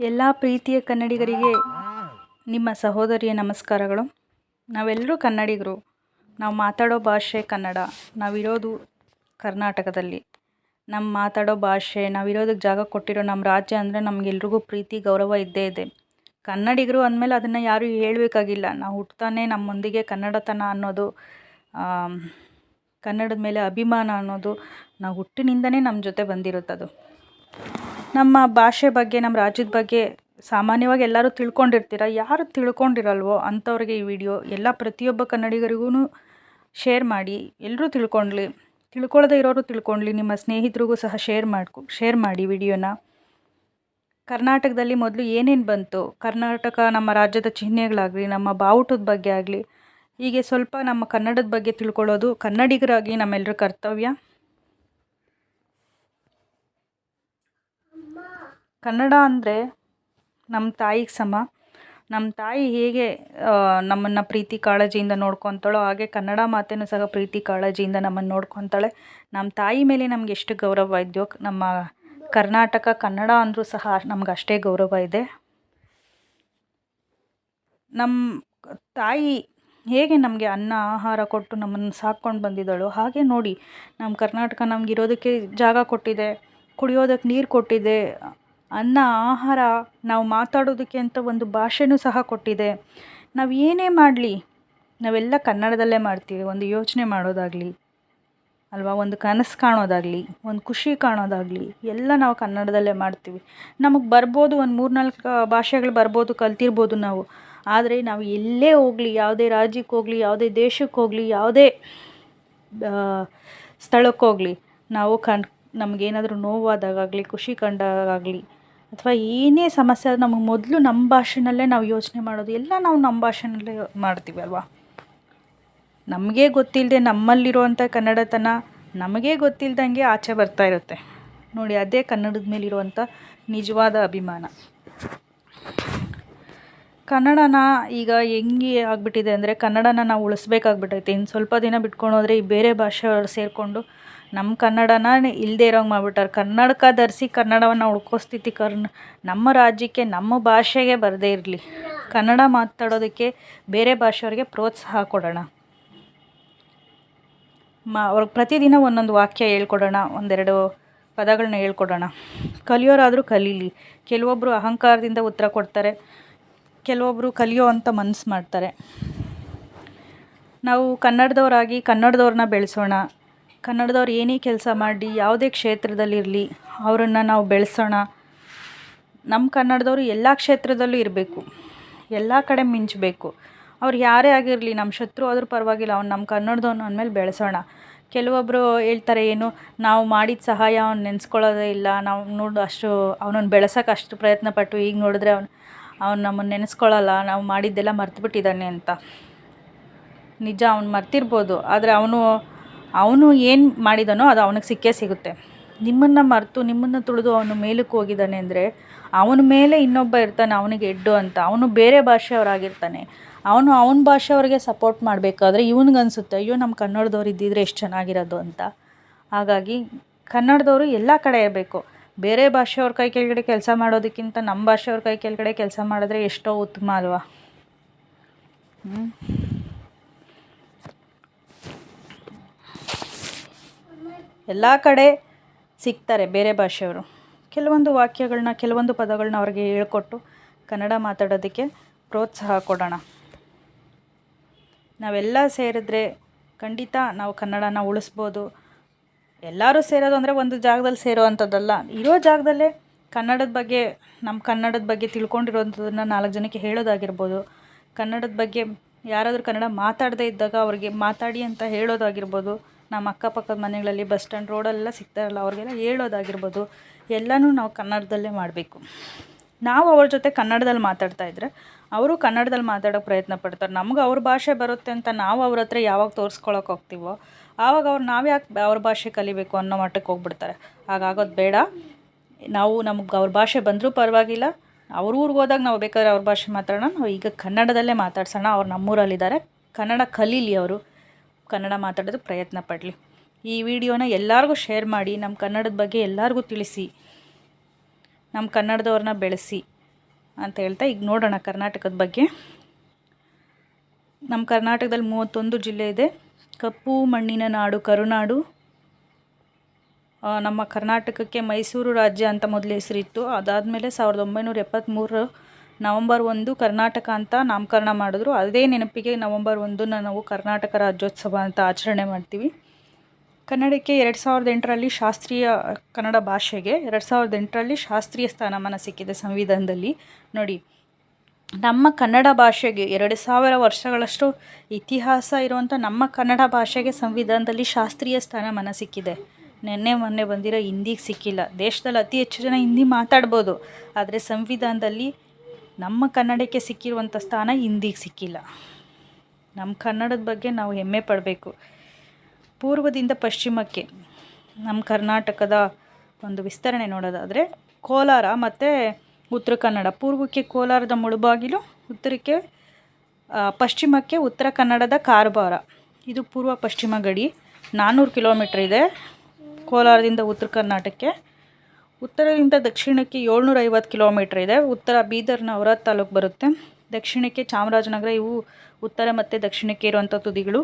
ಎಲ್ಲ ಪ್ರೀತಿಯ ಕನ್ನಡಿಗರಿಗೆ ನಿಮ್ಮ ಸಹೋದರಿಯ ನಮಸ್ಕಾರಗಳು. ನಾವೆಲ್ಲರೂ ಕನ್ನಡಿಗರು. ನಾವು ಮಾತಾಡೋ ಭಾಷೆ ಕನ್ನಡ. ನಾವಿರೋದು ಕರ್ನಾಟಕದಲ್ಲಿ. ನಮ್ಮ ಮಾತಾಡೋ ಭಾಷೆ, ನಾವಿರೋದಕ್ಕೆ ಜಾಗ ಕೊಟ್ಟಿರೋ ನಮ್ಮ ರಾಜ್ಯ ಅಂದರೆ ನಮಗೆಲ್ರಿಗೂ ಪ್ರೀತಿ, ಗೌರವ ಇದ್ದೇ ಇದೆ. ಕನ್ನಡಿಗರು ಅಂದಮೇಲೆ ಅದನ್ನು ಯಾರೂ ಹೇಳಬೇಕಾಗಿಲ್ಲ. ನಾವು ಹುಟ್ತಾನೆ ನಮ್ಮೊಂದಿಗೆ ಕನ್ನಡತನ ಅನ್ನೋದು ಕನ್ನಡದ ಮೇಲೆ ಅಭಿಮಾನ ಅನ್ನೋದು ನಾವು ಹುಟ್ಟಿನಿಂದನೇ ನಮ್ಮ ಜೊತೆ ಬಂದಿರುತ್ತದು. ನಮ್ಮ ಭಾಷೆ ಬಗ್ಗೆ, ನಮ್ಮ ರಾಜ್ಯದ ಬಗ್ಗೆ ಸಾಮಾನ್ಯವಾಗಿ ಎಲ್ಲರೂ ತಿಳ್ಕೊಂಡಿರ್ತೀರ? ಯಾರು ತಿಳ್ಕೊಂಡಿರಲ್ವೋ ಅಂಥವ್ರಿಗೆ ಈ ವಿಡಿಯೋ ಎಲ್ಲ ಪ್ರತಿಯೊಬ್ಬ ಕನ್ನಡಿಗರಿಗೂ ಶೇರ್ ಮಾಡಿ, ಎಲ್ಲರೂ ತಿಳ್ಕೊಳ್ಳಿ ತಿಳ್ಕೊಳ್ಳದೇ ಇರೋರು ತಿಳ್ಕೊಳ್ಳಿ ನಿಮ್ಮ ಸ್ನೇಹಿತರಿಗೂ ಸಹ ಶೇರ್ ಮಾಡ್ಕೊ, ಶೇರ್ ಮಾಡಿ ವಿಡಿಯೋನ. ಕರ್ನಾಟಕದಲ್ಲಿ ಮೊದಲು ಏನೇನು ಬಂತು? ಕರ್ನಾಟಕ ನಮ್ಮ ರಾಜ್ಯದ ಚಿಹ್ನೆಗಳಾಗಲಿ, ನಮ್ಮ ಬಾವುಟದ ಬಗ್ಗೆ ಆಗಲಿ, ಹೀಗೆ ಸ್ವಲ್ಪ ನಮ್ಮ ಕನ್ನಡದ ಬಗ್ಗೆ ತಿಳ್ಕೊಳ್ಳೋದು ಕನ್ನಡಿಗರಾಗಿ ನಮ್ಮೆಲ್ಲರ ಕರ್ತವ್ಯ? ಕನ್ನಡ ಅಂದರೆ ನಮ್ಮ ತಾಯಿಗೆ ಸಮ. ನಮ್ಮ ತಾಯಿ ಹೇಗೆ ನಮ್ಮನ್ನು ಪ್ರೀತಿ ಕಾಳಜಿಯಿಂದ ನೋಡ್ಕೊತಾಳೋ ಹಾಗೆ ಕನ್ನಡ ಮಾತೇನೂ ಸಹ ಪ್ರೀತಿ ಕಾಳಜಿಯಿಂದ ನಮ್ಮನ್ನು ನೋಡ್ಕೊತಾಳೆ. ನಮ್ಮ ತಾಯಿ ಮೇಲೆ ನಮ್ಗೆ ಎಷ್ಟು ಗೌರವ ಇದೆಯೋ, ನಮ್ಮ ಕರ್ನಾಟಕ ಕನ್ನಡ ಅಂದರೂ ಸಹ ನಮ್ಗೆ ಅಷ್ಟೇ ಗೌರವ ಇದೆ. ನಮ್ಮ ತಾಯಿ ಹೇಗೆ ನಮಗೆ ಅನ್ನ, ಆಹಾರ ಕೊಟ್ಟು ನಮ್ಮನ್ನು ಸಾಕ್ಕೊಂಡು ಬಂದಿದ್ದಾಳೋ ಹಾಗೆ ನೋಡಿ ನಮ್ಮ ಕರ್ನಾಟಕ ನಮ್ಗೆ ಇರೋದಕ್ಕೆ ಜಾಗ ಕೊಟ್ಟಿದೆ, ಕುಡಿಯೋದಕ್ಕೆ ನೀರು ಕೊಟ್ಟಿದೆ ಅನ್ನ, ಆಹಾರ, ನಾವು ಮಾತಾಡೋದಕ್ಕೆ ಅಂತ ಒಂದು ಭಾಷೆನೂ ಸಹ ಕೊಟ್ಟಿದೆ. ನಾವು ಏನೇ ಮಾಡಲಿ, ನಾವೆಲ್ಲ ಕನ್ನಡದಲ್ಲೇ ಮಾಡ್ತೀವಿ. ಒಂದು ಯೋಚನೆ ಮಾಡೋದಾಗಲಿ, ಅಲ್ವಾ? ಒಂದು ಕನಸು ಕಾಣೋದಾಗಲಿ, ಒಂದು ಖುಷಿ ಕಾಣೋದಾಗಲಿ, ಎಲ್ಲ ನಾವು ಕನ್ನಡದಲ್ಲೇ ಮಾಡ್ತೀವಿ. ನಮಗೆ ಬರ್ಬೋದು, ಒಂದು ಮೂರು ನಾಲ್ಕು ಭಾಷೆಗಳು ಬರ್ಬೋದು, ಕಲ್ತಿರ್ಬೋದು ನಾವು. ಆದರೆ ನಾವು ಎಲ್ಲೇ ಹೋಗಲಿ, ಯಾವುದೇ ರಾಜ್ಯಕ್ಕೆ ಹೋಗಲಿ, ಯಾವುದೇ ದೇಶಕ್ಕೆ ಹೋಗಲಿ, ಯಾವುದೇ ಸ್ಥಳಕ್ಕೆ ಹೋಗಲಿ, ನಾವು ಕಣ್, ನಮಗೇನಾದರೂ ನೋವಾದಾಗಲಿ ಖುಷಿ ಕಂಡಾಗಲಿ ಅಥವಾ ಏನೇ ಸಮಸ್ಯೆ ಆದ್ರೆ ನಮಗೆ ಮೊದಲು ನಮ್ಮ ಭಾಷೆನಲ್ಲೇ ನಾವು ಯೋಚನೆ ಮಾಡೋದು. ಎಲ್ಲ ನಾವು ನಮ್ಮ ಭಾಷೆನಲ್ಲೇ ಮಾಡ್ತೀವಿ ಅಲ್ವಾ? ನಮಗೇ ಗೊತ್ತಿಲ್ಲದೆ ನಮ್ಮಲ್ಲಿರುವಂಥ ಕನ್ನಡತನ ನಮಗೇ ಗೊತ್ತಿಲ್ದಂಗೆ ಆಚೆ ಬರ್ತಾ ಇರುತ್ತೆ. ನೋಡಿ, ಅದೇ ಕನ್ನಡದ ಮೇಲಿರುವಂಥ ನಿಜವಾದ ಅಭಿಮಾನ. ಕನ್ನಡನ ಈಗ ಹೆಂಗೆ ಆಗಿಬಿಟ್ಟಿದೆ ಅಂದರೆ ಕನ್ನಡನ ನಾವು ಉಳಿಸ್ಬೇಕಾಗ್ಬಿಟ್ಟೈತೆ ಇನ್ನು ಸ್ವಲ್ಪ ದಿನ ಬಿಟ್ಕೊಂಡು ಹೋದರೆ ಈ ಬೇರೆ ಭಾಷೆಯವರು ಸೇರಿಕೊಂಡು ನಮ್ಮ ಕನ್ನಡನ ಇಲ್ಲದೇ ಇರೋಂಗೆ ಮಾಡ್ಬಿಟ್ಟಾರೆ. ಕನ್ನಡಕ ಧರಿಸಿ ಕನ್ನಡವನ್ನು ಹುಡ್ಕೋ ಸ್ಥಿತಿ ನಮ್ಮ ರಾಜ್ಯಕ್ಕೆ, ನಮ್ಮ ಭಾಷೆಗೆ ಬರದೇ ಇರಲಿ. ಕನ್ನಡ ಮಾತಾಡೋದಕ್ಕೆ ಬೇರೆ ಭಾಷೆಯವ್ರಿಗೆ ಪ್ರೋತ್ಸಾಹ ಕೊಡೋಣ. ಮ, ಅವ್ರಿಗೆ ಪ್ರತಿದಿನ ಒಂದೊಂದು ವಾಕ್ಯ ಹೇಳ್ಕೊಡೋಣ, ಒಂದೆರಡು ಪದಗಳನ್ನ ಹೇಳ್ಕೊಡೋಣ. ಕಲಿಯೋರಾದರೂ ಕಲೀಲಿ. ಕೆಲವೊಬ್ಬರು ಅಹಂಕಾರದಿಂದ ಉತ್ತರ ಕೊಡ್ತಾರೆ ಕೆಲವೊಬ್ಬರು ಕಲಿಯೋ ಅಂತ ಮನಸ್ಸು ಮಾಡ್ತಾರೆ. ನಾವು ಕನ್ನಡದವರಾಗಿ ಕನ್ನಡದವ್ರನ್ನ ಬೆಳೆಸೋಣ. ಕನ್ನಡದವ್ರು ಏನೇ ಕೆಲಸ ಮಾಡಿ, ಯಾವುದೇ ಕ್ಷೇತ್ರದಲ್ಲಿರಲಿ ಅವರನ್ನು ನಾವು ಬೆಳೆಸೋಣ. ನಮ್ಮ ಕನ್ನಡದವರು ಎಲ್ಲ ಕ್ಷೇತ್ರದಲ್ಲೂ ಇರಬೇಕು. ಎಲ್ಲ ಕಡೆ ಮಿಂಚಬೇಕು. ಅವ್ರು ಯಾರೇ ಆಗಿರಲಿ ನಮ್ಮ ಶತ್ರು ಆದರೂ ಪರವಾಗಿಲ್ಲ, ಅವ್ನು ನಮ್ಮ ಕನ್ನಡದವನು ಅಂದಮೇಲೆ ಬೆಳೆಸೋಣ. ಕೆಲವೊಬ್ಬರು ಹೇಳ್ತಾರೆ ಏನು, ನಾವು ಮಾಡಿದ ಸಹಾಯ ಅವ್ನು ನೆನೆಸ್ಕೊಳ್ಳೋದೇ ಇಲ್ಲ, ನಾವು ನೋಡು ಅಷ್ಟು, ಅವನನ್ನು ಬೆಳೆಸೋಕೆ ಅಷ್ಟು ಪ್ರಯತ್ನ ಪಟ್ಟು ಈಗ ನೋಡಿದ್ರೆ ಅವನು, ಅವ್ನು ನಮ್ಮನ್ನು ನೆನೆಸ್ಕೊಳ್ಳಲ್ಲ, ನಾವು ಮಾಡಿದ್ದೆಲ್ಲ ಮರ್ತುಬಿಟ್ಟಿದ್ದಾನೆ ಅಂತ. ನಿಜ, ಅವ್ನು ಮರ್ತಿರ್ಬೋದು, ಆದರೆ ಅವನು ಅವನು ಏನು ಮಾಡಿದಾನೋ ಅದು ಅವನಿಗೆ ಸಿಕ್ಕೇ ಸಿಗುತ್ತೆ. ನಿಮ್ಮನ್ನು ಮರೆತು, ನಿಮ್ಮನ್ನು ತುಳಿದು ಅವನು ಮೇಲಕ್ಕೆ ಹೋಗಿದ್ದಾನೆ ಅಂದರೆ ಅವನ ಮೇಲೆ ಇನ್ನೊಬ್ಬ ಇರ್ತಾನೆ, ಅವನಿಗೆ ಎಡ್ಡು ಅಂತ. ಅವನು ಬೇರೆ ಭಾಷೆಯವರಾಗಿರ್ತಾನೆ. ಅವನು ಅವನ ಭಾಷೆಯವ್ರಿಗೆ ಸಪೋರ್ಟ್ ಮಾಡಬೇಕಾದ್ರೆ ಇವ್ನಿಗನ್ಸುತ್ತೆ ಅಯ್ಯೋ ನಮ್ಮ ಕನ್ನಡದವ್ರು ಇದ್ದಿದ್ರೆ ಎಷ್ಟು ಚೆನ್ನಾಗಿರೋದು ಅಂತ. ಹಾಗಾಗಿ ಕನ್ನಡದವರು ಎಲ್ಲ ಕಡೆ ಇರಬೇಕು. ಬೇರೆ ಭಾಷೆಯವ್ರ ಕೈ ಕೆಳಗಡೆ ಕೆಲಸ ಮಾಡೋದಕ್ಕಿಂತ ನಮ್ಮ ಭಾಷೆಯವ್ರ ಕೈ ಕೆಳಗಡೆ ಕೆಲಸ ಮಾಡಿದ್ರೆ ಎಷ್ಟೋ ಉತ್ತಮ ಅಲ್ವಾ? ಹ್ಞೂ ಎಲ್ಲ ಕಡೆ ಸಿಗ್ತಾರೆ ಬೇರೆ ಭಾಷೆಯವರು. ಕೆಲವೊಂದು ವಾಕ್ಯಗಳನ್ನ ಕೆಲವೊಂದು ಪದಗಳನ್ನ ಅವ್ರಿಗೆ ಹೇಳ್ಕೊಟ್ಟು ಕನ್ನಡ ಮಾತಾಡೋದಕ್ಕೆ ಪ್ರೋತ್ಸಾಹ ಕೊಡೋಣ. ನಾವೆಲ್ಲ ಸೇರಿದ್ರೆ ಖಂಡಿತ ನಾವು ಕನ್ನಡನ ಉಳಿಸ್ಬೋದು. ಎಲ್ಲರೂ ಸೇರೋದು ಅಂದರೆ ಒಂದು ಜಾಗದಲ್ಲಿ ಸೇರೋ ಅಂಥದ್ದಲ್ಲ. ಇರೋ ಜಾಗದಲ್ಲೇ ಕನ್ನಡದ ಬಗ್ಗೆ, ನಮ್ಮ ಕನ್ನಡದ ಬಗ್ಗೆ ತಿಳ್ಕೊಂಡಿರೋಂಥದ್ದನ್ನು ನಾಲ್ಕು ಜನಕ್ಕೆ ಹೇಳೋದಾಗಿರ್ಬೋದು. ಕನ್ನಡದ ಬಗ್ಗೆ ಯಾರಾದರೂ ಕನ್ನಡ ಮಾತಾಡದೇ ಇದ್ದಾಗ ಅವ್ರಿಗೆ ಮಾತಾಡಿ ಅಂತ ಹೇಳೋದಾಗಿರ್ಬೋದು. ನಮ್ಮ ಅಕ್ಕಪಕ್ಕದ ಮನೆಗಳಲ್ಲಿ ಬಸ್ ಸ್ಟ್ಯಾಂಡ್ ರೋಡಲ್ಲೆಲ್ಲ ಸಿಗ್ತಾರಲ್ಲ, ಅವ್ರಿಗೆಲ್ಲ ಹೇಳೋದಾಗಿರ್ಬೋದು, ಎಲ್ಲನೂ ನಾವು ಕನ್ನಡದಲ್ಲೇ ಮಾಡಬೇಕು. ನಾವು ಅವ್ರ ಜೊತೆ ಕನ್ನಡದಲ್ಲಿ ಮಾತಾಡ್ತಾ ಇದ್ದರೆ ಅವರು ಕನ್ನಡದಲ್ಲಿ ಮಾತಾಡೋಕೆ ಪ್ರಯತ್ನ ಪಡ್ತಾರೆ. ನಮ್ಗೆ ಅವ್ರ ಭಾಷೆ ಬರುತ್ತೆ ಅಂತ ನಾವು ಅವ್ರ ಹತ್ರ ಯಾವಾಗ ತೋರಿಸ್ಕೊಳಕ್ಕೆ ಹೋಗ್ತೀವೋ, ಆವಾಗ ಅವ್ರು ನಾವ್ಯಾಕೆ ಅವ್ರ ಭಾಷೆ ಕಲಿಬೇಕು ಅನ್ನೋ ಮಟ್ಟಕ್ಕೆ ಹೋಗ್ಬಿಡ್ತಾರೆ. ಹಾಗಾಗೋದು ಬೇಡ. ನಾವು ನಮ್ಗೆ ಅವ್ರ ಭಾಷೆ ಬಂದರೂ ಪರವಾಗಿಲ್ಲ. ಅವ್ರ ಊರಿಗೆ ಹೋದಾಗ ನಾವು ಬೇಕಾದ್ರೆ ಅವ್ರ ಭಾಷೆ ಮಾತಾಡೋಣ. ನಾವು ಈಗ ಕನ್ನಡದಲ್ಲೇ ಮಾತಾಡ್ಸೋಣ. ಅವ್ರು ನಮ್ಮೂರಲ್ಲಿದ್ದಾರೆ. ಕನ್ನಡ ಕಲೀಲಿ ಅವರು. ಕನ್ನಡ ಮಾತಾಡೋದಕ್ಕೆ ಪ್ರಯತ್ನ ಪಡಲಿ. ಈ ವಿಡಿಯೋನ ಎಲ್ಲರಿಗೂ ಶೇರ್ ಮಾಡಿ ನಮ್ಮ ಕನ್ನಡದ ಬಗ್ಗೆ ಎಲ್ಲರಿಗೂ ತಿಳಿಸಿ ನಮ್ಮ ಕನ್ನಡದವ್ರನ್ನ ಬೆಳೆಸಿ ಅಂತ ಹೇಳ್ತಾ ಈಗ ನೋಡೋಣ ಕರ್ನಾಟಕದ ಬಗ್ಗೆ. ನಮ್ಮ ಕರ್ನಾಟಕದಲ್ಲಿ ಮೂವತ್ತೊಂದು ಜಿಲ್ಲೆ ಇದೆ. ಕಪ್ಪು, ಮಣ್ಣಿನ ನಾಡು, ಕರುನಾಡು. ನಮ್ಮ ಕರ್ನಾಟಕಕ್ಕೆ ಮೈಸೂರು ರಾಜ್ಯ ಅಂತ ಮೊದಲು ಹೆಸರಿತ್ತು. ಅದಾದಮೇಲೆ ಸಾವಿರದ ಒಂಬೈನೂರ ಎಪ್ಪತ್ತ್ಮೂರು ನವಂಬರ್ ಒಂದು ಕರ್ನಾಟಕ ಅಂತ ನಾಮಕರಣ ಮಾಡಿದ್ರು. ಅದೇ ನೆನಪಿಗೆ ನವಂಬರ್ ಒಂದನ್ನು ನಾವು ಕರ್ನಾಟಕ ರಾಜ್ಯೋತ್ಸವ ಅಂತ ಆಚರಣೆ ಮಾಡ್ತೀವಿ. ಕನ್ನಡಕ್ಕೆ ಎರಡು ಸಾವಿರದ ಎಂಟರಲ್ಲಿ ಶಾಸ್ತ್ರೀಯ ಕನ್ನಡ ಭಾಷೆಗೆ ಎರಡು ಸಾವಿರದ ಎಂಟರಲ್ಲಿ ಶಾಸ್ತ್ರೀಯ ಸ್ಥಾನಮಾನ ಸಿಕ್ಕಿದೆ ಸಂವಿಧಾನದಲ್ಲಿ. ನೋಡಿ, ನಮ್ಮ ಕನ್ನಡ ಭಾಷೆಗೆ ಎರಡು ಸಾವಿರ ವರ್ಷಗಳಷ್ಟು ಇತಿಹಾಸ ಇರುವಂಥ ನಮ್ಮ ಕನ್ನಡ ಭಾಷೆಗೆ ಸಂವಿಧಾನದಲ್ಲಿ ಶಾಸ್ತ್ರೀಯ ಸ್ಥಾನಮಾನ ಸಿಕ್ಕಿದೆ. ನಿನ್ನೆ ಮೊನ್ನೆ ಬಂದಿರೋ ಹಿಂದಿಗೆ ಸಿಕ್ಕಿಲ್ಲ. ದೇಶದಲ್ಲಿ ಅತಿ ಹೆಚ್ಚು ಜನ ಹಿಂದಿ ಮಾತಾಡ್ಬೋದು. ಆದರೆ ಸಂವಿಧಾನದಲ್ಲಿ ನಮ್ಮ ಕನ್ನಡಕ್ಕೆ ಸಿಕ್ಕಿರುವಂಥ ಸ್ಥಾನ ಹಿಂದಿಗೆ ಸಿಕ್ಕಿಲ್ಲ. ನಮ್ಮ ಕನ್ನಡದ ಬಗ್ಗೆ ನಾವು ಹೆಮ್ಮೆ ಪಡಬೇಕು. ಪೂರ್ವದಿಂದ ಪಶ್ಚಿಮಕ್ಕೆ ನಮ್ಮ ಕರ್ನಾಟಕದ ಒಂದು ವಿಸ್ತರಣೆ ನೋಡೋದಾದರೆ ಕೋಲಾರ ಮತ್ತು ಉತ್ತರ ಕನ್ನಡ. ಪೂರ್ವಕ್ಕೆ ಕೋಲಾರದ ಮುಳುಬಾಗಿಲು, ಉತ್ತರಕ್ಕೆ ಪಶ್ಚಿಮಕ್ಕೆ ಉತ್ತರ ಕನ್ನಡದ ಕಾರವಾರ. ಇದು ಪೂರ್ವ ಪಶ್ಚಿಮ ಗಡಿ. ನಾನ್ನೂರು ಕಿಲೋಮೀಟ್ರ್ ಇದೆ ಕೋಲಾರದಿಂದ ಉತ್ತರ ಕರ್ನಾಟಕಕ್ಕೆ. ಉತ್ತರದಿಂದ ದಕ್ಷಿಣಕ್ಕೆ ಏಳ್ನೂರ ಐವತ್ತು ಕಿಲೋಮೀಟ್ರ್ ಇದೆ. ಉತ್ತರ ಬೀದರ್ನ ಔರಾದ್ ತಾಲೂಕು ಬರುತ್ತೆ. ದಕ್ಷಿಣಕ್ಕೆ ಚಾಮರಾಜನಗರ, ಇವು ಉತ್ತರ ಮತ್ತು ದಕ್ಷಿಣಕ್ಕೆ ಇರುವಂಥ ತುದಿಗಳು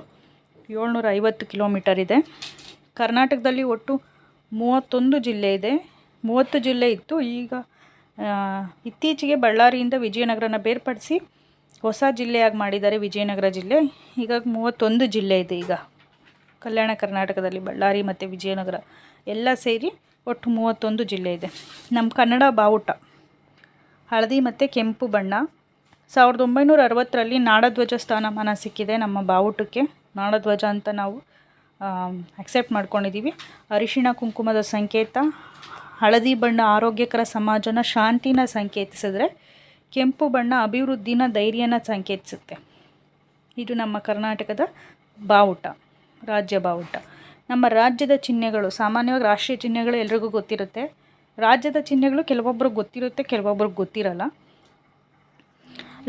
ಏಳ್ನೂರ ಐವತ್ತು ಕಿಲೋಮೀಟರ್ ಇದೆ. ಕರ್ನಾಟಕದಲ್ಲಿ ಒಟ್ಟು ಮೂವತ್ತೊಂದು ಜಿಲ್ಲೆ ಇದೆ. ಮೂವತ್ತು ಜಿಲ್ಲೆ ಇತ್ತು. ಈಗ ಇತ್ತೀಚೆಗೆ ಬಳ್ಳಾರಿಯಿಂದ ವಿಜಯನಗರನ ಬೇರ್ಪಡಿಸಿ ಹೊಸ ಜಿಲ್ಲೆಯಾಗಿ ಮಾಡಿದ್ದಾರೆ ವಿಜಯನಗರ ಜಿಲ್ಲೆ. ಈಗ ಮೂವತ್ತೊಂದು ಜಿಲ್ಲೆ ಇದೆ ಈಗ. ಕಲ್ಯಾಣ ಕರ್ನಾಟಕದಲ್ಲಿ ಬಳ್ಳಾರಿ ಮತ್ತು ವಿಜಯನಗರ ಎಲ್ಲ ಸೇರಿ ಒಟ್ಟು ಮೂವತ್ತೊಂದು ಜಿಲ್ಲೆ ಇದೆ. ನಮ್ಮ ಕನ್ನಡ ಬಾವುಟ, ಹಳದಿ ಮತ್ತು ಕೆಂಪು ಬಣ್ಣ. ಸಾವಿರದ ಒಂಬೈನೂರ ಅರವತ್ತರಲ್ಲಿ ನಾಡಧ್ವಜ ಸ್ಥಾನಮಾನ ಸಿಕ್ಕಿದೆ ನಮ್ಮ ಬಾವುಟಕ್ಕೆ. ನಾಡಧ್ವಜ ಅಂತ ನಾವು ಅಕ್ಸೆಪ್ಟ್ ಮಾಡ್ಕೊಂಡಿದ್ದೀವಿ ಅರಿಶಿಣ ಕುಂಕುಮದ ಸಂಕೇತ, ಹಳದಿ ಬಣ್ಣ ಆರೋಗ್ಯಕರ ಸಮಾಜನ ಶಾಂತಿನ ಸಂಕೇತಿಸಿದ್ರೆ, ಕೆಂಪು ಬಣ್ಣ ಅಭಿವೃದ್ಧಿನ ಧೈರ್ಯನ ಸಂಕೇತಿಸುತ್ತೆ. ಇದು ನಮ್ಮ ಕರ್ನಾಟಕದ ಬಾವುಟ, ರಾಜ್ಯ ಬಾವುಟ. ನಮ್ಮ ರಾಜ್ಯದ ಚಿಹ್ನೆಗಳು, ಸಾಮಾನ್ಯವಾಗಿ ರಾಷ್ಟ್ರೀಯ ಚಿಹ್ನೆಗಳು ಎಲ್ರಿಗೂ ಗೊತ್ತಿರುತ್ತೆ. ರಾಜ್ಯದ ಚಿಹ್ನೆಗಳು ಕೆಲವೊಬ್ರಿಗೆ ಗೊತ್ತಿರುತ್ತೆ, ಕೆಲವೊಬ್ರಿಗೆ ಗೊತ್ತಿರಲ್ಲ.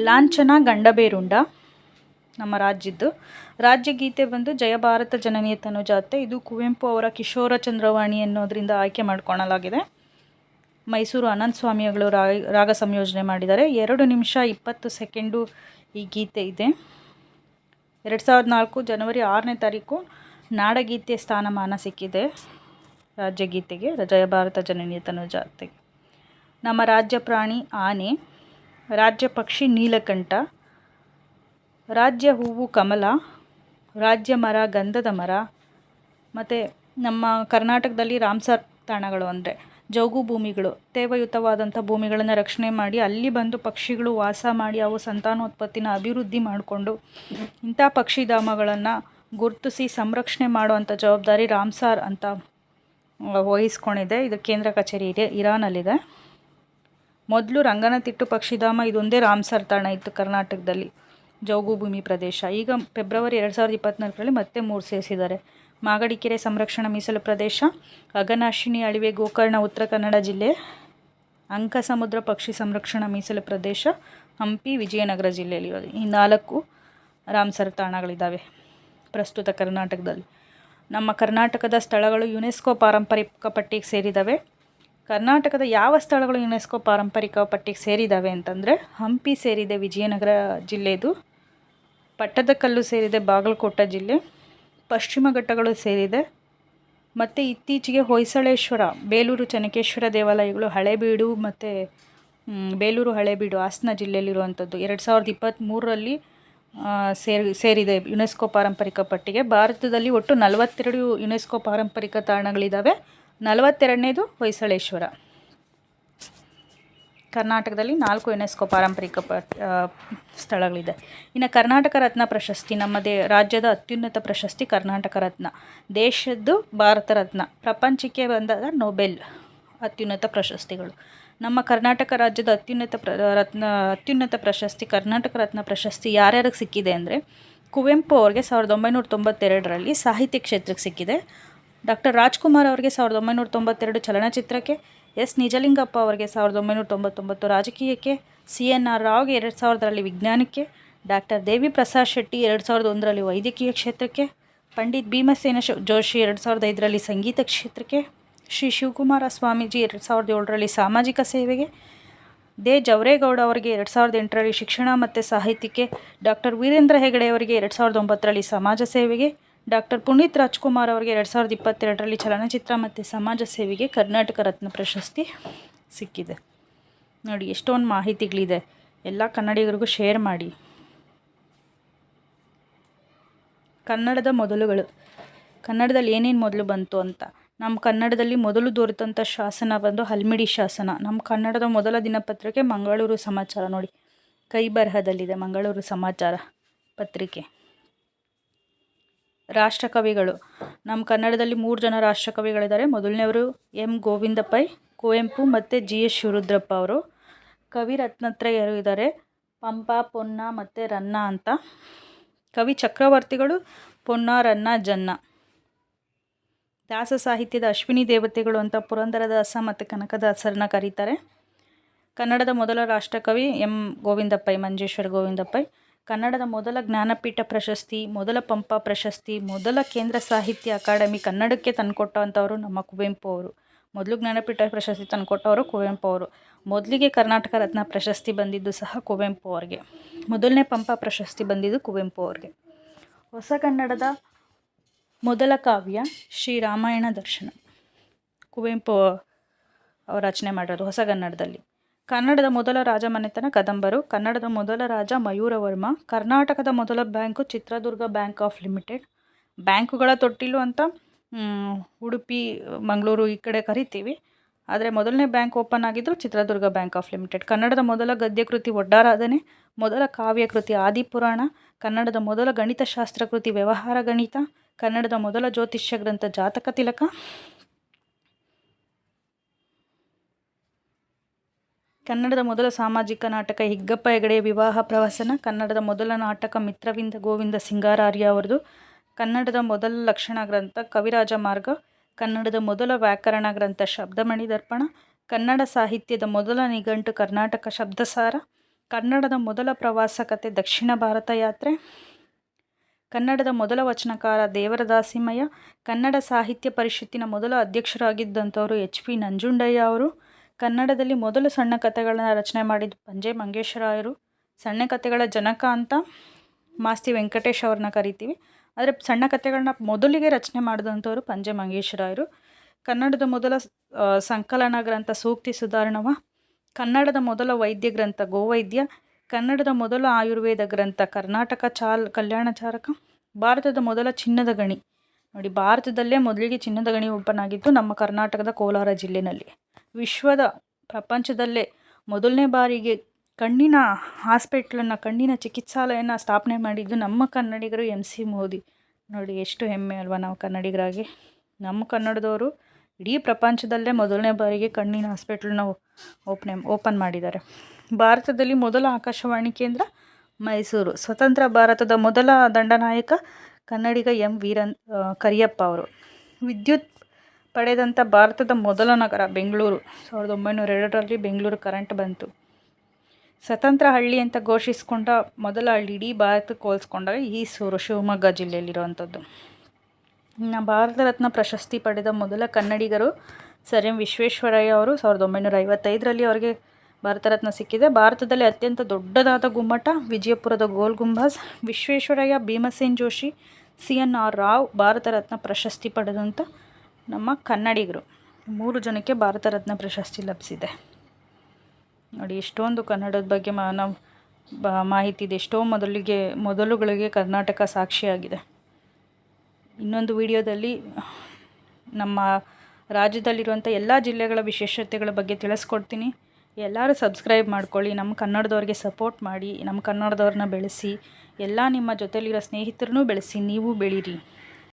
ಲಾಂಛನ ಗಂಡಬೇರುಂಡ ನಮ್ಮ ರಾಜ್ಯದ್ದು. ರಾಜ್ಯ ಗೀತೆ ಬಂದು ಜಯ ಭಾರತ ಜನನೀಯ ತನುಜಾತೆ ಇದು ಕುವೆಂಪು ಅವರ ಕಿಶೋರ ಚಂದ್ರವಾಣಿ ಅನ್ನೋದರಿಂದ ಆಯ್ಕೆ ಮಾಡಿಕೊಳ್ಳಲಾಗಿದೆ ಮೈಸೂರು ಅನಂತ ಸ್ವಾಮಿಗಳು ರಾಗ ಸಂಯೋಜನೆ ಮಾಡಿದ್ದಾರೆ. ಎರಡು ನಿಮಿಷ ಇಪ್ಪತ್ತು ಸೆಕೆಂಡು ಈ ಗೀತೆ ಇದೆ. ಎರಡು ಸಾವಿರದ ನಾಲ್ಕು ಜನವರಿ ಆರನೇ ತಾರೀಕು ನಾಡಗೀತೆ ಸ್ಥಾನಮಾನ ಸಿಕ್ಕಿದೆ. ರಾಜ್ಯಗೀತೆಗೆ ಜಯ ಭಾರತ ಜನನಿಯ ತನುಜಾತೆಗೆ ನಮ್ಮ ರಾಜ್ಯ ಪ್ರಾಣಿ ಆನೆ, ರಾಜ್ಯ ಪಕ್ಷಿ ನೀಲಕಂಠ, ರಾಜ್ಯ ಹೂವು ಕಮಲ, ರಾಜ್ಯ ಮರ ಗಂಧದ ಮರ, ಮತ್ತು ನಮ್ಮ ಕರ್ನಾಟಕದಲ್ಲಿ ರಾಮ್ಸರ್ ತಾಣಗಳು ಅಂದರೆ ಜೌಗು ಭೂಮಿಗಳು, ತೇವಯುತವಾದಂಥ ಭೂಮಿಗಳನ್ನು ರಕ್ಷಣೆ ಮಾಡಿ ಅಲ್ಲಿ ಬಂದು ಪಕ್ಷಿಗಳು ವಾಸ ಮಾಡಿ ಅವು ಸಂತಾನೋತ್ಪತ್ತಿನ ಅಭಿವೃದ್ಧಿ ಮಾಡಿಕೊಂಡು ಇಂಥ ಪಕ್ಷಿಧಾಮಗಳನ್ನು ಗುರುತಿಸಿ ಸಂರಕ್ಷಣೆ ಮಾಡುವಂಥ ಜವಾಬ್ದಾರಿ ರಾಮ್ಸಾರ್ ಅಂತ ವಹಿಸ್ಕೊಂಡಿದೆ. ಇದು ಕೇಂದ್ರ ಕಚೇರಿ ಇದೆ, ಇರಾನಲ್ಲಿದೆ. ಮೊದಲು ರಂಗನತಿಟ್ಟು ಪಕ್ಷಿಧಾಮ ಇದೊಂದೇ ರಾಮ್ಸಾರ್ ತಾಣ ಇತ್ತು ಕರ್ನಾಟಕದಲ್ಲಿ ಜೌಗುಭೂಮಿ ಪ್ರದೇಶ. ಈಗ ಫೆಬ್ರವರಿ ಎರಡು ಸಾವಿರದ ಇಪ್ಪತ್ತ್ನಾಲ್ಕರಲ್ಲಿ ಮತ್ತೆ ಮೂರು ಸೇರಿಸಿದ್ದಾರೆ. ಮಾಗಡಿಕೆರೆ ಸಂರಕ್ಷಣಾ ಮೀಸಲು ಪ್ರದೇಶ ಅಗನಾಶಿನಿ ಅಳಿವೆ ಗೋಕರ್ಣ ಉತ್ತರ ಕನ್ನಡ ಜಿಲ್ಲೆ, ಅಂಕಸಮುದ್ರ ಪಕ್ಷಿ ಸಂರಕ್ಷಣಾ ಮೀಸಲು ಪ್ರದೇಶ, ಹಂಪಿ ವಿಜಯನಗರ ಜಿಲ್ಲೆಯಲ್ಲಿ ಈ ನಾಲ್ಕು ರಾಮ್ಸರ್ ತಾಣಗಳಿದ್ದಾವೆ. ಪ್ರಸ್ತುತ ಕರ್ನಾಟಕದಲ್ಲಿ. ನಮ್ಮ ಕರ್ನಾಟಕದ ಸ್ಥಳಗಳು ಯುನೆಸ್ಕೋ ಪಾರಂಪರಿಕ ಪಟ್ಟಿಗೆ ಸೇರಿದ್ದಾವೆ ಕರ್ನಾಟಕದ ಯಾವ ಸ್ಥಳಗಳು ಯುನೆಸ್ಕೋ ಪಾರಂಪರಿಕ ಪಟ್ಟಿಗೆ ಸೇರಿದ್ದಾವೆ ಅಂತಂದರೆ ಹಂಪಿ ಸೇರಿದೆ ವಿಜಯನಗರ ಜಿಲ್ಲೆದು ಪಟ್ಟದಕಲ್ಲು ಸೇರಿದೆ ಬಾಗಲಕೋಟೆ ಜಿಲ್ಲೆ, ಪಶ್ಚಿಮ ಘಟ್ಟಗಳು ಸೇರಿದೆ. ಮತ್ತು ಇತ್ತೀಚೆಗೆ ಹೊಯ್ಸಳೇಶ್ವರ, ಬೇಲೂರು ಚನಕೇಶ್ವರ ದೇವಾಲಯಗಳು ಹಳೇಬೀಡು ಮತ್ತು ಬೇಲೂರು ಹಳೇಬೀಡು ಹಾಸನ ಜಿಲ್ಲೆಯಲ್ಲಿರುವಂಥದ್ದು. ಎರಡು ಸಾವಿರದ ಇಪ್ಪತ್ತ್ಮೂರರಲ್ಲಿ ಸೇರಿ, ಸೇರಿದೆ ಯುನೆಸ್ಕೋ ಪಾರಂಪರಿಕ ಪಟ್ಟಿಗೆ. ಭಾರತದಲ್ಲಿ ಒಟ್ಟು ನಲವತ್ತೆರಡು ಯುನೆಸ್ಕೋ ಪಾರಂಪರಿಕ ತಾಣಗಳಿದ್ದಾವೆ ನಲವತ್ತೆರಡನೇದು ಹೊಯ್ಸಳೇಶ್ವರ. ಕರ್ನಾಟಕದಲ್ಲಿ ನಾಲ್ಕು ಯುನೆಸ್ಕೋ ಪಾರಂಪರಿಕ ಪಟ್ ಸ್ಥಳಗಳಿದೆ. ಇನ್ನು ಕರ್ನಾಟಕ ರತ್ನ ಪ್ರಶಸ್ತಿ ನಮ್ಮ ದೇ ರಾಜ್ಯದ ಅತ್ಯುನ್ನತ ಪ್ರಶಸ್ತಿ ಕರ್ನಾಟಕ ರತ್ನ. ದೇಶದ್ದು ಭಾರತ ರತ್ನ. ಪ್ರಪಂಚಕ್ಕೆ ಬಂದಾಗ ನೊಬೆಲ್ ಅತ್ಯುನ್ನತ ಪ್ರಶಸ್ತಿಗಳು. ನಮ್ಮ ಕರ್ನಾಟಕ ರಾಜ್ಯದ ಅತ್ಯುನ್ನತ ಪ್ರ, ರತ್ನ, ಅತ್ಯುನ್ನತ ಪ್ರಶಸ್ತಿ, ಕರ್ನಾಟಕ ರತ್ನ ಪ್ರಶಸ್ತಿ ಯಾರ್ಯಾರಿಗೆ ಸಿಕ್ಕಿದೆ ಅಂದರೆ ಕುವೆಂಪು ಅವ್ರಿಗೆ ಸಾವಿರದ ಒಂಬೈನೂರ ತೊಂಬತ್ತೆರಡರಲ್ಲಿ ಸಾಹಿತ್ಯ ಕ್ಷೇತ್ರಕ್ಕೆ ಸಿಕ್ಕಿದೆ. ಡಾಕ್ಟರ್ ರಾಜ್ಕುಮಾರ್ ಅವರಿಗೆ ಸಾವಿರದ ಒಂಬೈನೂರ ತೊಂಬತ್ತೆರಡು ಚಲನಚಿತ್ರಕ್ಕೆ, ಎಸ್ ನಿಜಲಿಂಗಪ್ಪ ಅವರಿಗೆ ಸಾವಿರದ ಒಂಬೈನೂರ ತೊಂಬತ್ತೊಂಬತ್ತು ರಾಜಕೀಯಕ್ಕೆ, ಸಿ ಎನ್ ಆರ್ ರಾವ್ಗೆ ಎರಡು ಸಾವಿರದರಲ್ಲಿ ವಿಜ್ಞಾನಕ್ಕೆ, ಡಾಕ್ಟರ್ ದೇವಿ ಪ್ರಸಾದ್ ಶೆಟ್ಟಿ ಎರಡು ಸಾವಿರದ ಒಂದರಲ್ಲಿ ವೈದ್ಯಕೀಯ ಕ್ಷೇತ್ರಕ್ಕೆ, ಪಂಡಿತ್ ಭೀಮಸೇನ ಜೋಶಿ ಎರಡು ಸಾವಿರದ ಐದರಲ್ಲಿ ಸಂಗೀತ ಕ್ಷೇತ್ರಕ್ಕೆ ಶ್ರೀ ಶಿವಕುಮಾರ ಸ್ವಾಮೀಜಿ ಎರಡು ಸಾವಿರದ ಏಳರಲ್ಲಿ ಸಾಮಾಜಿಕ ಸೇವೆಗೆ, ದೇ. ಜವರೇಗೌಡ ಅವರಿಗೆ ಎರಡು ಸಾವಿರದ ಎಂಟರಲ್ಲಿ ಶಿಕ್ಷಣ ಮತ್ತು ಸಾಹಿತ್ಯಕ್ಕೆ, ಡಾಕ್ಟರ್ ವೀರೇಂದ್ರ ಹೆಗಡೆ ಅವರಿಗೆ ಎರಡು ಸಾವಿರದ ಒಂಬತ್ತರಲ್ಲಿ ಸಮಾಜ ಸೇವೆಗೆ, ಡಾಕ್ಟರ್ ಪುನೀತ್ ರಾಜ್ಕುಮಾರ್ ಅವರಿಗೆ ಎರಡು ಸಾವಿರದ ಇಪ್ಪತ್ತೆರಡರಲ್ಲಿ ಚಲನಚಿತ್ರ ಮತ್ತು ಸಮಾಜ ಸೇವೆಗೆ ಕರ್ನಾಟಕ ರತ್ನ ಪ್ರಶಸ್ತಿ ಸಿಕ್ಕಿದೆ. ನೋಡಿ, ಎಷ್ಟೊಂದು ಮಾಹಿತಿಗಳಿದೆ. ಎಲ್ಲ ಕನ್ನಡಿಗರಿಗೂ ಶೇರ್ ಮಾಡಿ. ಕನ್ನಡದ ಮೊದಲುಗಳು, ಕನ್ನಡದಲ್ಲಿ ಏನೇನು ಮೊದಲು ಬಂತು ಅಂತ. ನಮ್ಮ ಕನ್ನಡದಲ್ಲಿ ಮೊದಲು ದೊರೆತಂಥ ಶಾಸನ ಬಂದು ಹಲ್ಮಿಡಿ ಶಾಸನ. ನಮ್ಮ ಕನ್ನಡದ ಮೊದಲ ದಿನಪತ್ರಿಕೆ ಮಂಗಳೂರು ಸಮಾಚಾರ. ನೋಡಿ ಕೈ ಬರಹದಲ್ಲಿದೆ ಮಂಗಳೂರು ಸಮಾಚಾರ ಪತ್ರಿಕೆ. ರಾಷ್ಟ್ರಕವಿಗಳು. ನಮ್ಮ ಕನ್ನಡದಲ್ಲಿ ಮೂರು ಜನ ರಾಷ್ಟ್ರಕವಿಗಳಿದ್ದಾರೆ. ಮೊದಲನೇವರು ಎಂ ಗೋವಿಂದ ಪೈ ಕುವೆಂಪು ಮತ್ತು ಜಿ ಎಸ್ ಶಿವರುದ್ರಪ್ಪ ಅವರು. ಕವಿ ರತ್ನತ್ರಯರು ಇದ್ದಾರೆ? ಪಂಪ, ಪೊನ್ನ ಮತ್ತು ರನ್ನ ಅಂತ. ಕವಿ ಚಕ್ರವರ್ತಿಗಳು ಪೊನ್ನ, ರನ್ನ, ಜನ್ನ. ದಾಸ ಸಾಹಿತ್ಯದ ಅಶ್ವಿನಿ ದೇವತೆಗಳು ಅಂತ ಪುರಂದರದಾಸ ಮತ್ತು ಕನಕದಾಸರನ್ನ ಕರೀತಾರೆ. ಕನ್ನಡದ ಮೊದಲ ರಾಷ್ಟ್ರಕವಿ ಎಂ ಗೋವಿಂದಪ್ಪೈ, ಮಂಜೇಶ್ವರ ಗೋವಿಂದಪ್ಪೈ. ಕನ್ನಡದ ಮೊದಲ ಜ್ಞಾನಪೀಠ ಪ್ರಶಸ್ತಿ, ಮೊದಲ ಪಂಪ ಪ್ರಶಸ್ತಿ, ಮೊದಲ ಕೇಂದ್ರ ಸಾಹಿತ್ಯ ಅಕಾಡೆಮಿ ಕನ್ನಡಕ್ಕೆ ತಂದುಕೊಟ್ಟಂಥವರು ನಮ್ಮ ಕುವೆಂಪು ಅವರು. ಮೊದಲು ಜ್ಞಾನಪೀಠ ಪ್ರಶಸ್ತಿ ತಂದುಕೊಟ್ಟವರು ಕುವೆಂಪು ಅವರು. ಮೊದಲಿಗೆ ಕರ್ನಾಟಕ ರತ್ನ ಪ್ರಶಸ್ತಿ ಬಂದಿದ್ದು ಸಹ ಕುವೆಂಪು ಅವ್ರಿಗೆ. ಮೊದಲನೇ ಪಂಪ ಪ್ರಶಸ್ತಿ ಬಂದಿದ್ದು ಕುವೆಂಪು ಅವ್ರಿಗೆ. ಹೊಸ ಕನ್ನಡದ ಮೊದಲ ಕಾವ್ಯ ಶ್ರೀರಾಮಾಯಣ ದರ್ಶನ. ಕುವೆಂಪು ಅವರು ರಚನೆ ಮಾಡಿರೋದು ಹೊಸಗನ್ನಡದಲ್ಲಿ ಕನ್ನಡದ ಮೊದಲ ರಾಜ ಮನೆತನ ಕದಂಬರು, ಕನ್ನಡದ ಮೊದಲ ರಾಜ ಮಯೂರವರ್ಮ, ಕರ್ನಾಟಕದ ಮೊದಲ bank Chitradurga bank of limited. ಬ್ಯಾಂಕುಗಳ ತೊಟ್ಟಿಲು ಅಂತ ಉಡುಪಿ, ಮಂಗಳೂರು ಈ ಕಡೆ ಕರಿತೀವಿ. ಆದರೆ ಮೊದಲನೇ ಬ್ಯಾಂಕ್ ಓಪನ್ ಆಗಿದ್ದು ಚಿತ್ರದುರ್ಗ ಬ್ಯಾಂಕ್ ಆಫ್ ಲಿಮಿಟೆಡ್. ಕನ್ನಡದ ಮೊದಲ ಗದ್ಯಕೃತಿ ಒಡ್ಡಾರಾಧನೆ ಮೊದಲ ಕಾವ್ಯಕೃತಿ ಆದಿಪುರಾಣ, ಕನ್ನಡದ ಮೊದಲ ಗಣಿತಶಾಸ್ತ್ರ ಕೃತಿ ವ್ಯವಹಾರ ಗಣಿತ ಕನ್ನಡದ ಮೊದಲ ಜ್ಯೋತಿಷ್ಯ ಗ್ರಂಥ ಜಾತಕ ತಿಲಕ. ಕನ್ನಡದ ಮೊದಲ ಸಾಮಾಜಿಕ ನಾಟಕ ಹಿಗ್ಗಪ್ಪ ಹೆಗಡೆ ವಿವಾಹ ಪ್ರವಾಸನ. ಕನ್ನಡದ ಮೊದಲ ನಾಟಕ ಮಿತ್ರವಿಂದ ಗೋವಿಂದ ಸಿಂಗಾರಾರ್ಯ ಅವರದು. ಕನ್ನಡದ ಮೊದಲ ಲಕ್ಷಣ ಗ್ರಂಥ ಕವಿರಾಜ ಮಾರ್ಗ. ಕನ್ನಡದ ಮೊದಲ ವ್ಯಾಕರಣ ಗ್ರಂಥ ಶಬ್ದಮಣಿ ದರ್ಪಣ. ಕನ್ನಡ ಸಾಹಿತ್ಯದ ಮೊದಲ ನಿಘಂಟು ಕರ್ನಾಟಕ ಶಬ್ದಸಾರ. ಕನ್ನಡದ ಮೊದಲ ಪ್ರವಾಸ ಕತೆ ದಕ್ಷಿಣ ಭಾರತ ಯಾತ್ರೆ. ಕನ್ನಡದ ಮೊದಲ ವಚನಕಾರ ದೇವರದಾಸಿಮಯ್ಯ, ಕನ್ನಡ ಸಾಹಿತ್ಯ ಪರಿಷತ್ತಿನ ಮೊದಲ ಅಧ್ಯಕ್ಷರಾಗಿದ್ದಂಥವರು ಎಚ್ ಪಿ ನಂಜುಂಡಯ್ಯ ಅವರು, ಕನ್ನಡದಲ್ಲಿ ಮೊದಲು ಸಣ್ಣ ಕಥೆಗಳನ್ನು ರಚನೆ ಮಾಡಿದ್ದು ಪಂಜೆ ಮಂಗೇಶ್ವರಾಯರು ಸಣ್ಣ ಕಥೆಗಳ ಜನಕ ಅಂತ ಮಾಸ್ತಿ ವೆಂಕಟೇಶ್ ಅವ್ರನ್ನ ಕರಿತೀವಿ. ಆದರೆ ಸಣ್ಣ ಕಥೆಗಳನ್ನ ಮೊದಲಿಗೆ ರಚನೆ ಮಾಡಿದಂಥವರು ಪಂಜೆ ಮಂಗೇಶ್ವರಾಯರು ಕನ್ನಡದ ಮೊದಲ ಸಂಕಲನ ಗ್ರಂಥ ಸೂಕ್ತಿ ಸುಧಾರಣವ, ಕನ್ನಡದ ಮೊದಲ ವೈದ್ಯ ಗ್ರಂಥ ಗೋವೈದ್ಯ ಕನ್ನಡದ ಮೊದಲ ಆಯುರ್ವೇದ ಗ್ರಂಥ, ಕರ್ನಾಟಕ ಚಾಲ್ ಕಲ್ಯಾಣಚಾರಕ ಭಾರತದ ಮೊದಲ ಚಿನ್ನದ ಗಣಿ. ನೋಡಿ, ಭಾರತದಲ್ಲೇ ಮೊದಲಿಗೆ ಚಿನ್ನದ ಗಣಿ ಓಪನ್ ಆಗಿದ್ದು ನಮ್ಮ ಕರ್ನಾಟಕದ ಕೋಲಾರ ಜಿಲ್ಲೆನಲ್ಲಿ. ವಿಶ್ವದ ಪ್ರಪಂಚದಲ್ಲೇ ಮೊದಲನೇ ಬಾರಿಗೆ ಕಣ್ಣಿನ ಹಾಸ್ಪಿಟ್ಲನ್ನು, ಕಣ್ಣಿನ ಚಿಕಿತ್ಸಾಲಯನ ಸ್ಥಾಪನೆ ಮಾಡಿದ್ದು ನಮ್ಮ ಕನ್ನಡಿಗರು ಎಂ ಸಿ ಮೋದಿ. ನೋಡಿ, ಎಷ್ಟು ಹೆಮ್ಮೆ ಅಲ್ವಾ ನಾವು ಕನ್ನಡಿಗರಾಗಿ. ನಮ್ಮ ಕನ್ನಡದವರು ಇಡೀ ಪ್ರಪಂಚದಲ್ಲೇ ಮೊದಲನೇ ಬಾರಿಗೆ ಕಣ್ಣಿನ ಹಾಸ್ಪಿಟ್ಲನ್ನ ಓಪನೆ, ಓಪನ್ ಮಾಡಿದ್ದಾರೆ. ಭಾರತದಲ್ಲಿ ಮೊದಲ ಆಕಾಶವಾಣಿ ಕೇಂದ್ರ ಮೈಸೂರು. ಸ್ವತಂತ್ರ ಭಾರತದ ಮೊದಲ ದಂಡನಾಯಕ ಕನ್ನಡಿಗ ಎಂ ವೀರನ್ ಕರಿಯಪ್ಪ ಅವರು. ವಿದ್ಯುತ್ ಪಡೆದಂಥ ಭಾರತದ ಮೊದಲ ನಗರ ಬೆಂಗಳೂರು. ಸಾವಿರದ ಒಂಬೈನೂರ ಎರಡರಲ್ಲಿ ಬೆಂಗಳೂರು ಕರೆಂಟ್ ಬಂತು. ಸ್ವತಂತ್ರ ಹಳ್ಳಿ ಅಂತ ಘೋಷಿಸಿಕೊಂಡ ಮೊದಲ ಹಳ್ಳಿ ಇಡೀ ಭಾರತಕ್ಕೆ ಹೋಲಿಸ್ಕೊಂಡಾಗ ಈ ಸೂರು ಶಿವಮೊಗ್ಗ ಜಿಲ್ಲೆಯಲ್ಲಿರುವಂಥದ್ದು ಇನ್ನು ಭಾರತ ರತ್ನ ಪ್ರಶಸ್ತಿ ಪಡೆದ ಮೊದಲ ಕನ್ನಡಿಗರು ಸರ್ ಎಂ ವಿಶ್ವೇಶ್ವರಯ್ಯ ಅವರು. ಸಾವಿರದ ಒಂಬೈನೂರ ಐವತ್ತೈದರಲ್ಲಿ ಅವರಿಗೆ ಭಾರತ ರತ್ನ ಸಿಕ್ಕಿದೆ. ಭಾರತದಲ್ಲಿ ಅತ್ಯಂತ ದೊಡ್ಡದಾದ ಗುಮ್ಮಟ ವಿಜಯಪುರದ Gol Gumbaz. Visvesvaraya, Bhimsen Joshi C N R Rao Bharat Ratna ಪ್ರಶಸ್ತಿ ಪಡೆದಂಥ ನಮ್ಮ ಕನ್ನಡಿಗರು. ಮೂರು ಜನಕ್ಕೆ ಭಾರತ ರತ್ನ ಪ್ರಶಸ್ತಿ ಲಭಿಸಿದೆ. ನೋಡಿ, ಎಷ್ಟೊಂದು ಕನ್ನಡದ ಬಗ್ಗೆ ಮಾ ಮಾಹಿತಿ ಇದೆ. ಎಷ್ಟೋ ಮೊದಲಿಗೆ, ಮೊದಲುಗಳಿಗೆ ಕರ್ನಾಟಕ ಸಾಕ್ಷಿಯಾಗಿದೆ. ಇನ್ನೊಂದು ವಿಡಿಯೋದಲ್ಲಿ ನಮ್ಮ ರಾಜ್ಯದಲ್ಲಿರುವಂಥ ಎಲ್ಲ ಜಿಲ್ಲೆಗಳ ವಿಶೇಷತೆಗಳ ಬಗ್ಗೆ ತಿಳಿಸ್ಕೊಡ್ತೀನಿ. ಎಲ್ಲರೂ ಸಬ್ಸ್ಕ್ರೈಬ್ ಮಾಡ್ಕೊಳ್ಳಿ, ನಮ್ಮ ಕನ್ನಡದವ್ರಿಗೆ ಸಪೋರ್ಟ್ ಮಾಡಿ, ನಮ್ಮ ಕನ್ನಡದವ್ರನ್ನ ಬೆಳೆಸಿ, ಎಲ್ಲ ನಿಮ್ಮ ಜೊತೆಲಿರೋ ಸ್ನೇಹಿತರನ್ನೂ ಬೆಳೆಸಿ, ನೀವು ಬೆಳೀರಿ.